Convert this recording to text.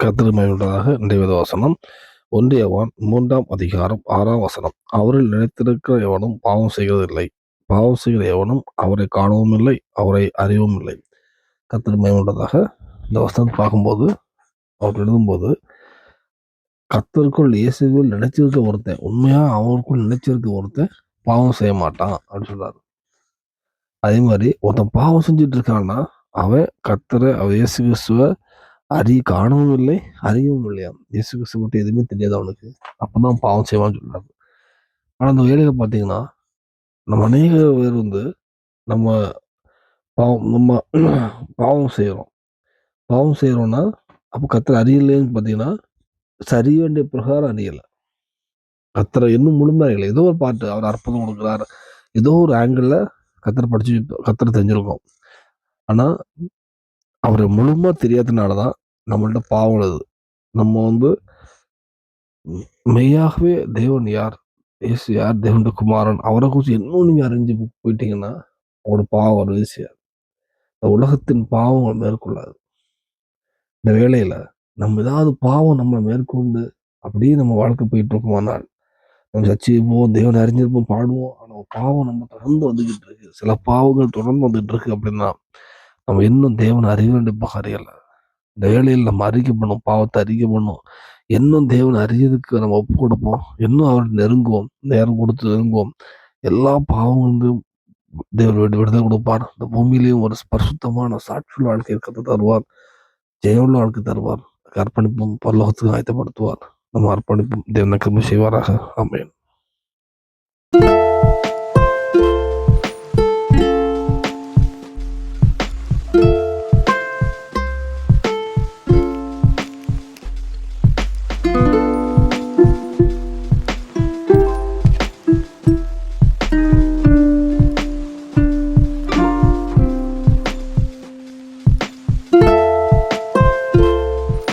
கத்திரமையுள்ளதாக நிறைவேத வசனம். ஒன்றியவான் மூன்றாம் அதிகாரம் ஆறாம் வசனம். அவரில் நினைத்திருக்கிற எவனும் பாவம் செய்கிறதில்லை பாவம் செய்கிற எவனும் அவரை காணவும் இல்லை அவரை அறியவும் இல்லை கத்திரமையுள்ளதாக இந்த வசனம் பார்க்கும்போது அவர் எழுதும்போது கத்தருக்குள் இயேசுக்குள் நினைச்சிருக்க ஒருத்தன் உண்மையாக அவருக்குள் நினைச்சிருக்க ஒருத்தன் பாவம் செய்ய மாட்டான் அப்படின்னு சொல்றாரு. அதே மாதிரி ஒருத்தன் பாவம் செஞ்சுட்டு இருக்கான்னா அவன் கத்தரை அவன் இயேசு கிறிஸ்துவை அறி காணவும் இல்லை அறியவும் இல்லையா இயேசு கிறிஸ்து மட்டும் எதுவுமே தெரியாது அவனுக்கு. அப்பதான் பாவம் செய்வான்னு சொல்றாரு. ஆனா அந்த வேலையில பாத்தீங்கன்னா நம்ம அநேக பேர் வந்து நம்ம பாவம் நம்ம பாவம் செய்கிறோம் பாவம் செய்கிறோன்னா அப்போ கத்திர அறியலைன்னு பார்த்தீங்கன்னா சரி வேண்டிய பிரகாரம் அறியலை. கத்தரை இன்னும் முழுமையாக அறியலை. ஏதோ ஒரு பாட்டு அவர் அற்புதம் கொடுக்குறாரு. ஏதோ ஒரு ஆங்கிளில் கத்தரை படிச்சு கத்தரை தெரிஞ்சிருக்கோம். ஆனால் அவரை முழுமையாக தெரியாதனால தான் நம்மள்ட்ட பாவம் உள்ளது நம்ம வந்து மெய்யாகவே தேவன் யார்? இயேசு யார்? தேவனுடைய குமாரன். அவரை குறித்து இன்னும் நீங்கள் அறிஞ்சு போயிட்டீங்கன்னா அவரோட பாவம் ஒரு விஷயம் இந்த உலகத்தின் பாவங்கள் மேற்கொள்ளாது. இந்த வேலையில நம்ம ஏதாவது பாவம் நம்மளை மேற்கொண்டு அப்படியே நம்ம வாழ்க்கை போயிட்டு இருக்கோமானால் நம்ம சச்சிப்போம் தேவனை அறிஞ்சிருப்போம் பாடுவோம் ஆனால் பாவம் நம்ம தொடர்ந்து வந்துக்கிட்டு இருக்கு சில பாவங்கள் தொடர்ந்து வந்துகிட்டு இருக்கு அப்படின்னா நம்ம இன்னும் தேவனை அறிய வேண்டிய அறியலை. இந்த வேலையில் நம்ம அறிக்கை பண்ணும் பாவத்தை அறிக்கை பண்ணும் இன்னும் தேவனை அறியதுக்கு நம்ம ஒப்பு கொடுப்போம். இன்னும் அவர் நெருங்குவோம். நேரம் கொடுத்து நெருங்குவோம். எல்லா பாவம் வந்து தேவர் விட்டு விடுதலை கொடுப்பார். இந்த பூமியிலையும் ஒரு ஸ்பர்சுத்தமான சாட்சியுள்ள வாழ்க்கை இருக்கிறத தருவார். ஜெயமுள்ள வாழ்க்கை தருவார். அர்ப்பணிப்பும் பரலோகத்துக்கு ஆயத்தப்படுத்துவார். நம்ம அர்ப்பணிப்பும் தேவனுக்கு செய்வாராக. ஆமென்.